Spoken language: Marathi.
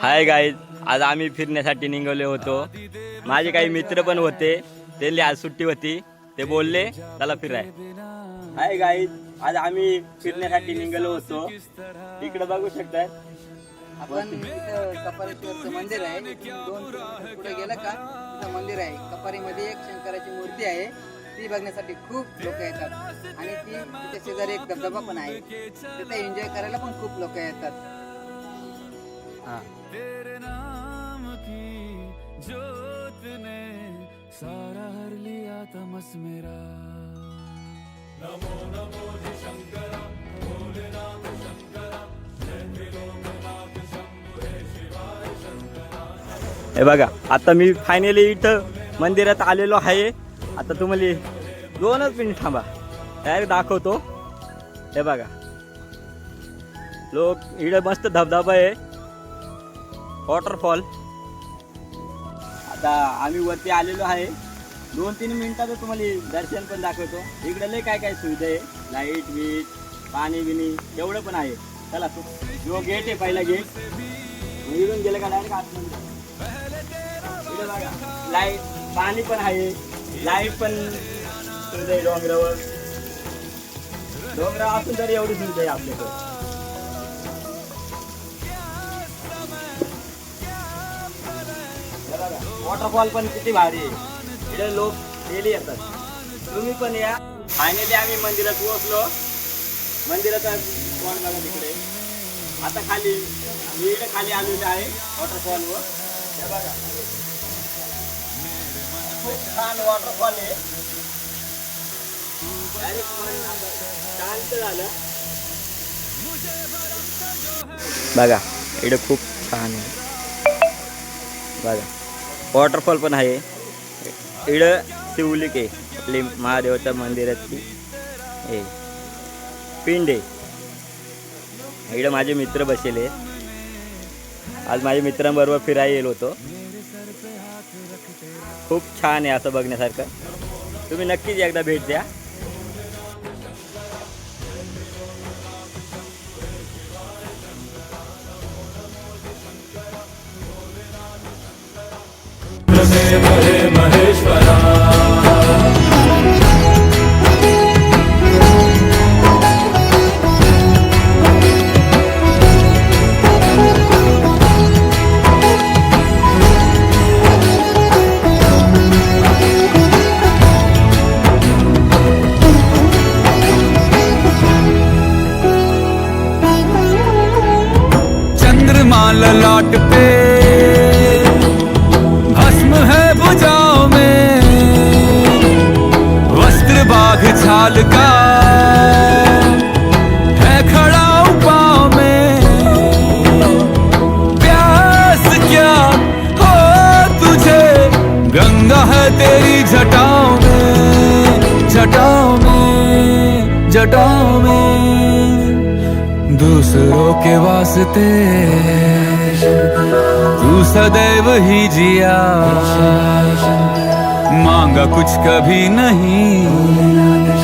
हाय गाईज आज आम्ही फिरण्यासाठी निघालो होतो. माझे काही मित्र पण होते. त्यांनी आज सुट्टी होती. ते बोलले चला फिराय. हाय गाईज आज आम्ही फिरण्यासाठी निघालो होतो. इकडे बघू शकताय. आपण कपारेश्वरचं मंदिर आहे. दोन पुढे गेलं का तिथं मंदिर आहे. कपारीमध्ये एक शंकराची मूर्ती आहे. ती बघण्यासाठी खूप लोक येतात. आणि ती तिच्या शेजारी एक धबधबा पण आहे. तिथे एन्जॉय करायला पण खूप लोक येतात. तेरे नाम की जोत ने सारा हर लिया तमस मेरा। हे बघा आता मी फायनली इथं मंदिरात आलेलो आहे. आता तुम्हाला दोनच मिनिट थांबा. डायरेक्ट दाखवतो. हे बघा. लोक इकडे मस्त धबधबा आहे. वॉटरफॉल. आता आम्ही वरती आलेलो आहे. दोन तीन मिनिटात तुम्हाला दर्शन पण दाखवतो. इकडे लय काय काय सुविधा आहे. लाइट बीट पाणी बिनी एवढं पण आहे. चला तू जो गेट आहे पहिला गेट इकडून गेलं का डायरेक्ट आतमध्ये? लाइट पाणी पण आहे. लाइट पण सुविधा आहे डोंगरावर. डोंगरा असून तरी एवढी सुविधा आहे आपल्याकडे. वॉटरफॉल पण किती भारी आहे. इकडे लोक डेली येतात. तुम्ही पण या. फायनली आम्ही मंदिरात पोहोचलो. मंदिराचा कोण बघा तिकडे. आता खाली मी इकडे खाली आलेलो आहे वॉटरफॉलवर हे बघा. खूप छान वॉटरफॉल आहे. Direct मन शांत झालं. बघा इकडे खूप छान आहे. बघा. वॉटरफॉल पण आहे. इड शिवलिक आहे आपली महादेवाच्या मंदिरातली हे. पिंड. आहे इकडं माझे मित्र बसले आज माझ्या मित्रांबरोबर फिरायला येलो होतो. खूप छान आहे असं बघण्यासारखं. तुम्ही नक्कीच एकदा भेट द्या. चंद्रमा पे छाल का है खड़ा पाँव में। प्यास क्या हो तुझे? गंगा है तेरी जटाओं में जटाओं में जटाओं में। दूसरों के वास्ते तू सदैव ही जिया। मांगा कुछ कभी नहीं।